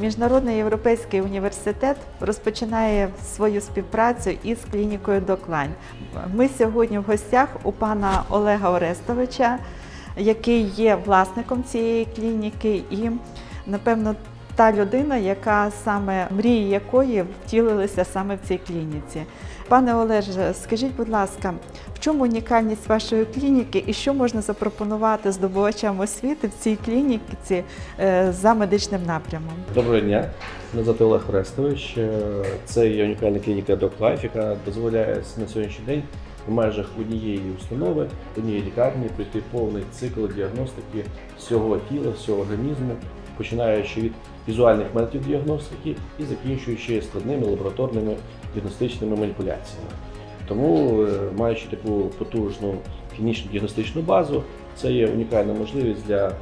Міжнародний європейський університет розпочинає свою співпрацю із клінікою Доклань. Ми сьогодні в гостях у пана Олега Орестовича, який є власником цієї клініки, і напевно та людина, яка саме мрії якої втілилися саме в цій клініці. Пане Олеже, скажіть, будь ласка, в чому унікальність вашої клініки і що можна запропонувати здобувачам освіти в цій клініці е, за медичним напрямом? Доброго дня. Мене звати Олег Орестович. Е, Це є унікальна клініка DocLife, яка дозволяє на сьогоднішній день в межах однієї установи, однієї лікарні пройти повний цикл діагностики всього тіла, всього організму, починаючи від візуальних методів діагностики і закінчуючи складними лабораторними діагностичними маніпуляціями. Тому, е, маючи таку потужну клінічну діагностичну базу, це є унікальна можливість для е,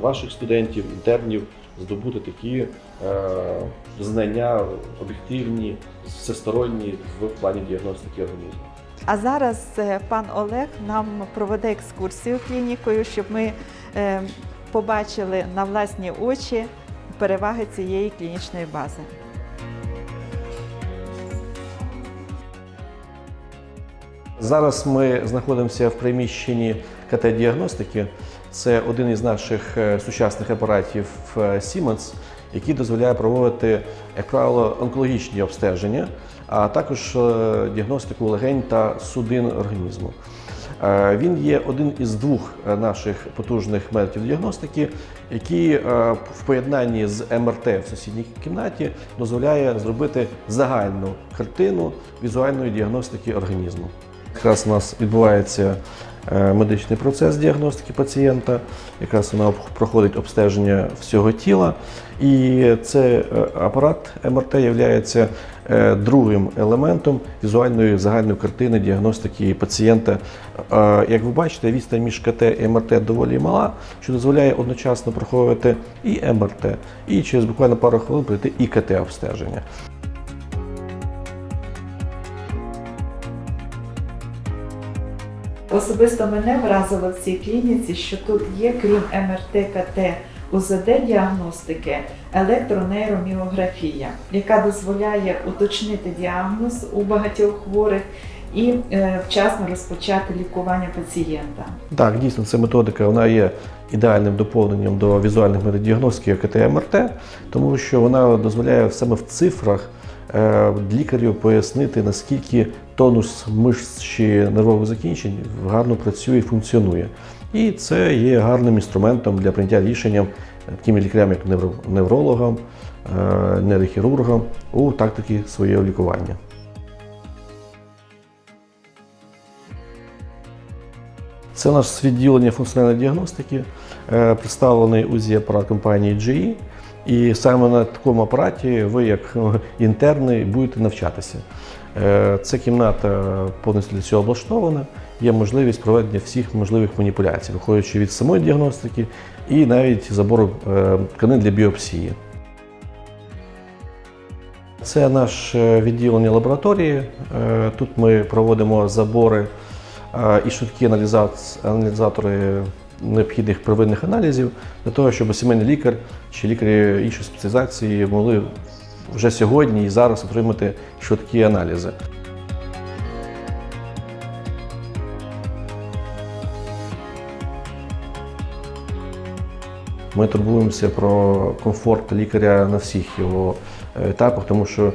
ваших студентів, інтернів здобути такі е, знання об'єктивні, всесторонні в плані діагностики організму. А зараз пан Олег нам проведе екскурсію клінікою, щоб ми побачили на власні очі переваги цієї клінічної бази. Зараз ми знаходимося в приміщенні КТ-діагностики. Це один із наших е, сучасних апаратів е, Siemens, який дозволяє проводити, як правило, онкологічні обстеження, а також е, діагностику легень та судин організму. Е, Він є один із двох е, наших потужних методів діагностики, які е, в поєднанні з МРТ в сусідній кімнаті дозволяє зробити загальну картину візуальної діагностики організму. Якраз у нас відбувається медичний процес діагностики пацієнта, якраз вона проходить обстеження всього тіла. І цей апарат МРТ є другим елементом візуальної загальної картини діагностики пацієнта. Е, Як ви бачите, відстань між КТ і МРТ доволі мала, що дозволяє одночасно проходити і МРТ, і через буквально пару хвилин пройти і КТ обстеження. Особисто мене вразило в цій клініці, що тут є, крім МРТ, КТ, УЗД діагностики, електронейроміографія, яка дозволяє уточнити діагноз у багатьох хворих і е, вчасно розпочати лікування пацієнта. Так, дійсно, ця методика вона є ідеальним доповненням до візуальних методів діагностики КТ МРТ, тому що вона дозволяє саме в цифрах е, лікарю пояснити, наскільки тонус мишць чи нервових закінчень гарно працює і функціонує. І це є гарним інструментом для прийняття рішення такими лікарям, як неврологам, е, нейрохірургам у тактиці своєї лікування. Це наш відділення функціональної діагностики, е, представлений УЗІ апарат компанії GE. І саме на такому апараті ви, як е, інтерни, будете навчатися. Е, Ця кімната повністю для цього облаштована. Є можливість проведення всіх можливих маніпуляцій, виходячи від самої діагностики і навіть забору е, тканин для біопсії. Це наше відділення лабораторії. Тут ми проводимо забори і швидкі аналізатори необхідних первинних аналізів для того, щоб сімейний лікар чи лікарі іншої спеціалізації могли вже сьогодні і зараз отримати швидкі аналізи. Ми турбуємося про комфорт лікаря на всіх його е, етапах, тому що,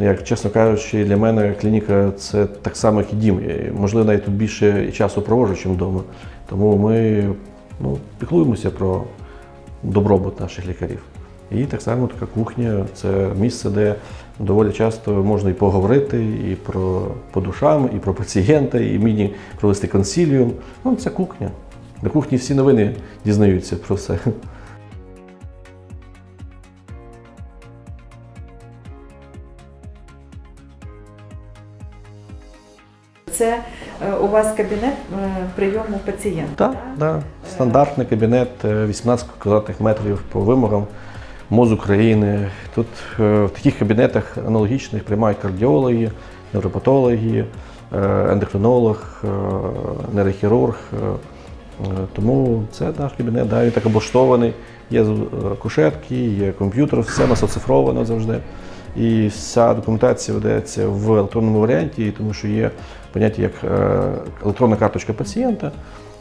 як чесно кажучи, для мене клініка це так само, як і дім. Можливо, навіть тут більше часу проводжу, ніж вдома. Тому ми ну, піклуємося про добробут наших лікарів. І так само така кухня це місце, де доволі часто можна і поговорити, і про по душам, і про пацієнта, і міні провести консіліум. Ну, це кухня. На кухні всі новини дізнаються про все. Це е, у вас кабінет е, прийому пацієнта. Так, да. стандартний кабінет, е, 18 квадратних метрів по вимогам МОЗ України. Тут е, в таких кабінетах аналогічних приймають кардіологи, невропатологи, е, ендокринолог, е, нейрохірург, е, Тому це наш кабінет, да, він так облаштований. Є е, кушетки, є комп'ютер, все у нас оцифровано завжди. І вся документація ведеться в електронному варіанті, тому що є поняття як е, електронна карточка пацієнта,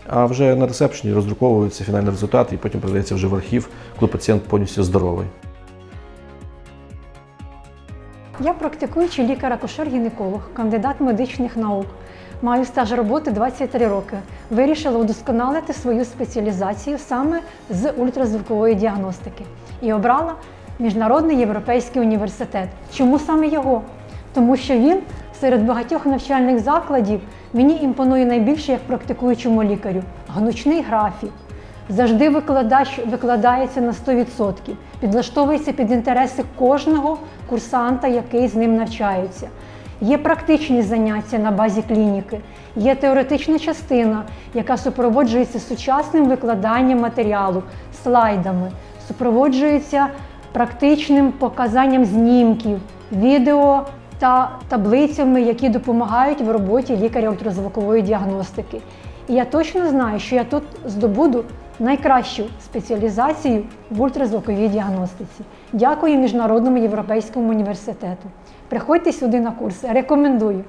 а вже на ресепшені роздруковується фінальний результат і потім передається вже в архів, коли пацієнт повністю здоровий. Я практикуючий лікар-акушер-гінеколог, кандидат медичних наук. Маю стаж роботи 23 роки. Вирішила удосконалити свою спеціалізацію саме з ультразвукової діагностики і обрала Міжнародний європейський університет. Чому саме його? Тому що він серед багатьох навчальних закладів мені імпонує найбільше як практикуючому лікарю. Гнучний графік, Завжди викладач викладається на 100%, підлаштовується під інтереси кожного курсанта, який з ним навчається. Є практичні заняття на базі клініки, є теоретична частина, яка супроводжується сучасним викладанням матеріалу, слайдами, супроводжується практичним показанням знімків, відео та таблицями, які допомагають в роботі лікаря ультразвукової діагностики. І я точно знаю, що я тут здобуду найкращу спеціалізацію в ультразвуковій діагностиці. Дякую Міжнародному європейському університету. Приходьте сюди на курси, рекомендую.